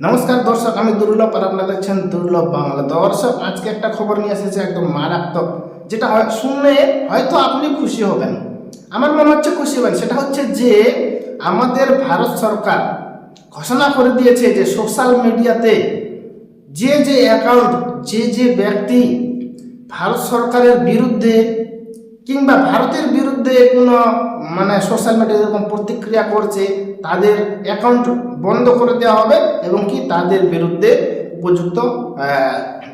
নমস্কার দর্শক, আমি দুর্লভ আর আপনারা দেখছেন দুর্লভ বাংলা। দর্শক, আজকে একটা খবর নিয়ে এসেছে একদম মারাত্মক, যেটা শুনলে হয়তো আপনি খুশি হবেন। আমার মনে হচ্ছে খুশি হবেন। সেটা হচ্ছে যে, আমাদের ভারত সরকার ঘোষণা করে দিয়েছে যে সোশ্যাল মিডিয়াতে যে যে অ্যাকাউন্ট যে যে ব্যক্তি ভারত সরকারের বিরুদ্ধে কিংবা ভারতের বিরুদ্ধে কোনো মানে সোশ্যাল মিডিয়া এরকম প্রতিক্রিয়া করছে, তাদের অ্যাকাউন্ট বন্ধ করে দেওয়া হবে এবং কি তাদের বিরুদ্ধে উপযুক্ত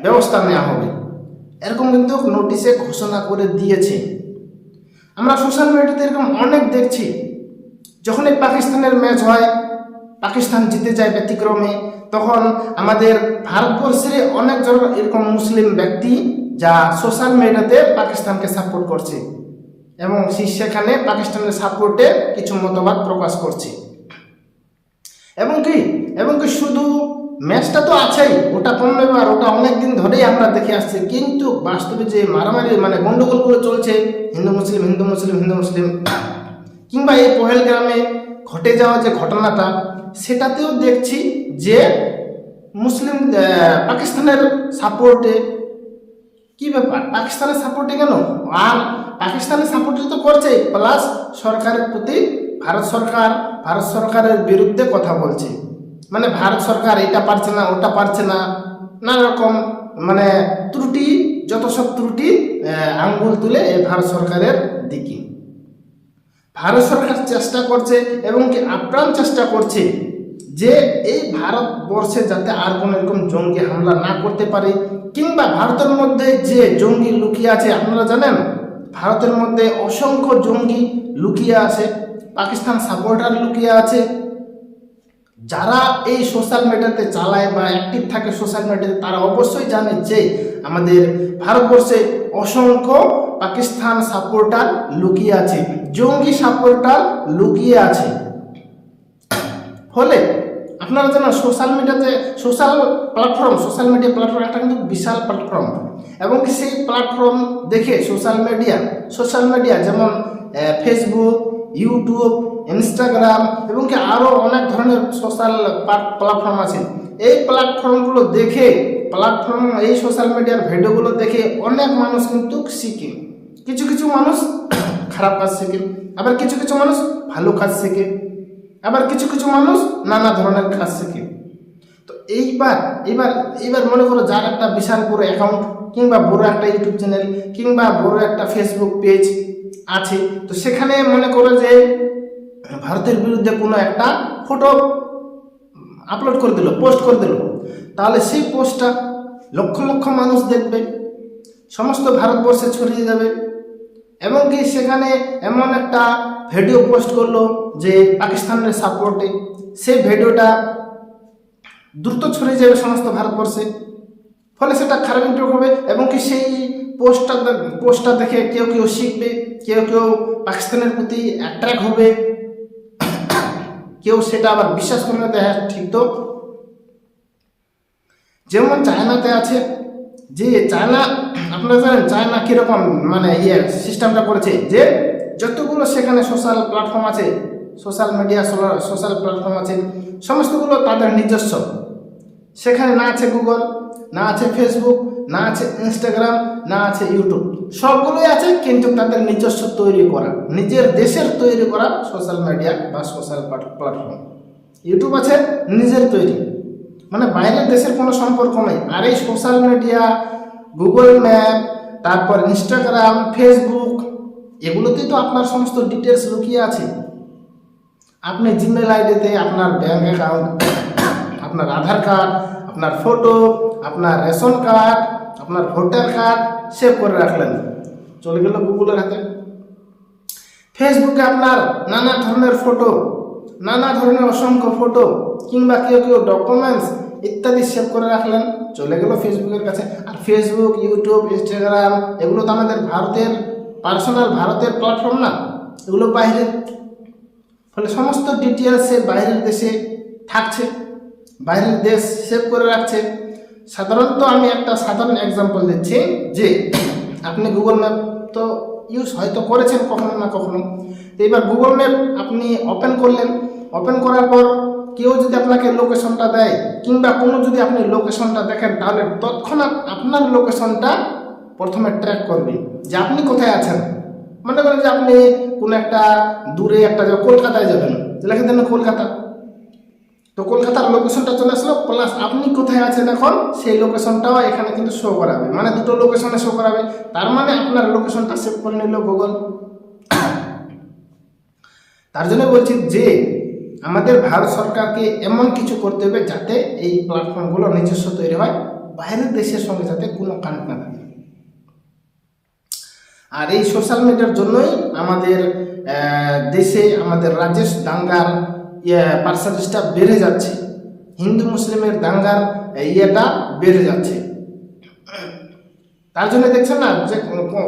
ব্যবস্থা নেওয়া হবে। এরকম কিন্তু নোটিশে ঘোষণা করে দিয়েছে। আমরা সোশ্যাল মিডিয়াতে এরকম অনেক দেখছি। যখনই পাকিস্তানের ম্যাচ হয়, পাকিস্তান জিতে যায় ব্যতিক্রমে, তখন আমাদের ভারতবর্ষের অনেক জন এরকম মুসলিম ব্যক্তি যা সোশ্যাল মিডিয়াতে পাকিস্তানকে সাপোর্ট করছে। এবং সেখানে পাকিস্তানের সাপোর্টে কিছু মতবাদ প্রকাশ করছে। এবং কি? এবং কি শুধু ম্যাচটা তো আছেই, ওটা পনেরো এবার ওটা অনেক দিন ধরেই আমরা দেখে আসছি, কিন্তু বাস্তবে যে মারামারি মানে গন্ডগোলগুলো চলছে, হিন্দু মুসলিম হিন্দু মুসলিম হিন্দু মুসলিম, কিংবা এই পহেলগ্রামে ঘটে যাওয়া যে ঘটনাটা, সেটাতেও দেখছি যে মুসলিম পাকিস্তানের সাপোর্টে, কি ব্যাপার? পাকিস্তানের সাপোর্টে কেন? আর পাকিস্তানের সাপোর্টে তো করছেই প্লাস সরকারের প্রতি ভারত সরকার, ভারত সরকারের বিরুদ্ধে কথা বলছে। মানে ভারত সরকার এটা পারছে না, ওটা পারছে না নানা রকম মানে ত্রুটি যত সব ত্রুটি আঙ্গুল তুলে এই ভারত সরকারের দিকে। ভারত সরকার চেষ্টা করছে এবং কি আপ্রাণ চেষ্টা করছে যে এই ভারতবর্ষে যাতে আর কোনো এরকম জঙ্গি হামলা না করতে পারে, কিংবা ভারতের মধ্যে যে জঙ্গি লুকিয়ে আছে, আপনারা জানেন? ভারতের মধ্যে অসংখ্য জঙ্গি লুকিয়ে আছে, পাকিস্তান সাপোর্টার লুকিয়ে আছে। যারা এই সোশ্যাল মিডিয়াতে চালায় বা অ্যাক্টিভ থাকে সোশ্যাল মিডিয়াতে তারা অবশ্যই জানে যে আমাদের ভারতবর্ষে অসংখ্য পাকিস্তান সাপোর্টার লুকিয়ে আছে, জঙ্গি সাপোর্টার লুকিয়ে আছে। ফলে আপনারা জানেন সোশ্যাল মিডিয়াতে social platform social media platform একটা কিন্তু বিশাল প্ল্যাটফর্ম এবং সেই প্ল্যাটফর্ম দেখে সোশ্যাল মিডিয়া সোশ্যাল মিডিয়া যেমন ফেসবুক ইউটিউব ইনস্টাগ্রাম এবং কি আরও অনেক ধরনের সোশ্যাল প্ল্যাটফর্ম আছে। এই প্ল্যাটফর্মগুলো দেখে প্ল্যাটফর্ম এই সোশ্যাল মিডিয়ার ভিডিওগুলো দেখে অনেক মানুষ কিন্তু শিখে। কিছু কিছু মানুষ খারাপ কাজ শেখে, আবার কিছু কিছু মানুষ ভালো কাজ শেখে, আবার কিছু কিছু মানুষ নানা ধরনের কাজ শেখে। তো এইবার এবার এবার মনে করো যার একটা বিশাল বড় অ্যাকাউন্ট কিংবা বড় একটা ইউটিউব চ্যানেল কিংবা বড় একটা ফেসবুক পেজ আছে। তো সেখানে মনে করো যে ভারতের বিরুদ্ধে কোনো একটা ফটো আপলোড করে দিল পোস্ট করে দিল। তাহলে সেই পোস্টটা লক্ষ লক্ষ মানুষ দেখবে, সমস্ত ভারতবর্ষে ছড়িয়ে যাবে। এবং কি সেখানে এমন একটা ভিডিও পোস্ট করল যে পাকিস্তানের সাপোর্টে সেই ভিডিওটা দ্রুত ছড়িয়ে যাবে সমস্ত ভারতবর্ষে। ফলে সেটা খারাপ ইম্প্যাক্ট হবে এবং কি সেই পোস্টটা পোস্টটা দেখে কেউ কেউ শিখবে, কেউ কেউ পাকিস্তানের প্রতি অ্যাট্রাক্ট হবে। কেউ সেটা আবার বিশ্বাস করবে না হ্যাঁ ঠিক তো। যেমন চায়নাতে আছে, যে চায়না, আপনারা জানেন চায়না কীরকম মানে ইয়ে সিস্টেমটা করেছে, যে যতগুলো সেখানে সোশ্যাল প্ল্যাটফর্ম আছে সোশ্যাল মিডিয়া সোশ্যাল প্ল্যাটফর্ম আছে, সমস্তগুলো তাদের নিজস্ব। সেখানে না আছে গুগল না আছে ফেসবুক না আছে ইনস্টাগ্রাম না আছে ইউটিউব সবগুলোই আছে, কিন্তু তাদের নিজস্ব তৈরি করা। নিজের দেশের তৈরি করা সোশ্যাল মিডিয়া বা সোশ্যাল প্ল্যাটফর্ম ইউটিউব আছে, নিজের তৈরি। মানে বাইরের দেশের কোনো সম্পর্ক নেই। আর এই সোশ্যাল মিডিয়া গুগল ম্যাপ তারপর ইনস্টাগ্রাম ফেসবুক এগুলোতেই তো আপনার সমস্ত ডিটেলস লুকিয়ে আছে। আপনি জিমেল আইডিতে আপনার ব্যাঙ্ক অ্যাকাউন্ট আপনার আধার কার্ড, আপনার ফটো আপনার রেশন কার্ড, আপনার ভোটার কার্ড সেভ করে রাখলেন। চলে গেল গুগলের হাতে। ফেসবুকে আপনার নানা ধরনের ফটো নানা ধরনের অসংখ্য ফটো কিংবা কেউ কেউ ডকুমেন্টস ইত্যাদি সেভ করে রাখলেন। চলে গেল ফেসবুকের কাছে। আর ফেসবুক ইউটিউব ইনস্টাগ্রাম এগুলো তো আমাদের ভারতের পার্সোনাল ভারতের প্ল্যাটফর্ম না। এগুলো বাইরের। ফলে সমস্ত ডিটেলস বাইরের দেশে থাকছে। বাইরের দেশ সেভ করে রাখছে। সাধারণত আমি একটা সাধারণ এক্সাম্পল দিচ্ছি যে, আপনি গুগল ম্যাপ তো ইউজ হয়তো করেছেন কখনো না কখনো। এবার গুগল ম্যাপ আপনি ওপেন করলেন। ওপেন করার পর কেউ যদি আপনাকে লোকেশনটা দেয়, কিংবা কোনো যদি আপনি লোকেশনটা দেখেন, তাহলে তৎক্ষণাৎ আপনার লোকেশনটা প্রথমে ট্র্যাক করবে যে আপনি কোথায় আছেন। মনে করেন যে আপনি কোনো একটা দূরে একটা কলকাতায় যাবেন। লিখে কলকাতা। তো কলকাতার লোকেশনটা চলে আসলো প্লাস আপনি কোথায় আছেন এখন, সেই লোকেশনটাও এখানে কিন্তু শো করাবে। মানে দুটো লোকেশনে শো করাবে। তার মানে আপনার লোকেশনটা সেভ করে নিল গুগল তার জন্য বলছি যে, আমাদের ভারত সরকারকে এমন কিছু করতে হবে যাতে এই প্ল্যাটফর্মগুলো নিজস্ব তৈরি হয়, বাইরের দেশের সঙ্গে যাতে কোনো কানেক্ট না থাকে। আর এই সোশ্যাল মিডিয়ার জন্যই আমাদের দেশে আমাদের রাজেশ দাঙ্গার পার্সেন্টেজটা বেড়ে যাচ্ছে। হিন্দু মুসলিমের দাঙ্গার ইয়েটা বেড়ে যাচ্ছে। তার জন্য দেখছেন না, যে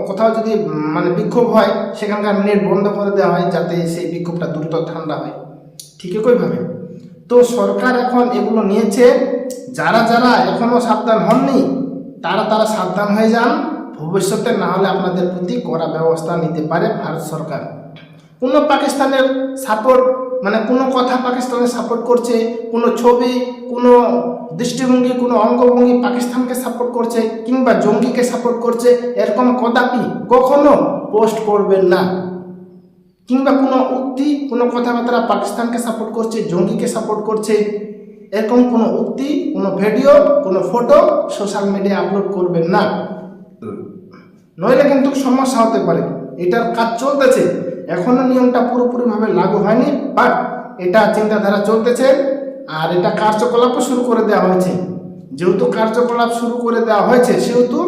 কোথাও যদি মানে বিক্ষোভ হয়, সেখানকার নেট বন্ধ করে দেওয়া হয়, যাতে সেই বিক্ষোভটা দ্রুত ঠান্ডা হয়। ঠিক একইভাবে তো সরকার এখন এগুলো নিয়েছে, যারা যারা এখনও সাবধান হননি, তারা তারা সাবধান হয়ে যান। ভবিষ্যতে না হলে আপনাদের প্রতি কড়া ব্যবস্থা নিতে পারে ভারত সরকার। কোনো পাকিস্তানের সাপোর্ট মানে কোনো কথা পাকিস্তানে সাপোর্ট করছে কোনো ছবি কোনো দৃষ্টিভঙ্গি কোনো অঙ্গভঙ্গি পাকিস্তানকে সাপোর্ট করছে কিংবা জঙ্গিকে সাপোর্ট করছে এরকম কদাপি কখনো পোস্ট করবেন না। কিংবা কোনো উক্তি কোনো কথাবার্তা পাকিস্তানকে সাপোর্ট করছে জঙ্গিকে সাপোর্ট করছে এরকম কোনো উক্তি কোনো ভিডিও কোনো ফটো সোশ্যাল মিডিয়ায় আপলোড করবেন না। নইলে কিন্তু সমস্যা হতে পারে। এটার কাজ চলতেছে। এখনও নিয়মটা পুরোপুরিভাবে লাগু হয়নি বাট এটা চিন্তাধারা চলতেছে আর এটা কার্যকলাপও শুরু করে দেওয়া হয়েছে। যেহেতু কার্যকলাপ শুরু করে দেওয়া হয়েছে, সেহেতু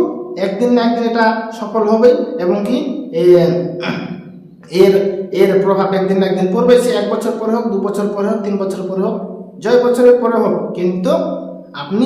একদিন না একদিন এটা সফল হবে এবং কি এর এর প্রভাব একদিন না একদিন পড়বে, সে এক বছর পরে হোক, দু বছর পরে হোক, তিন বছর পরে হোক, জয় বছরের পরে হোক, কিন্তু আপনি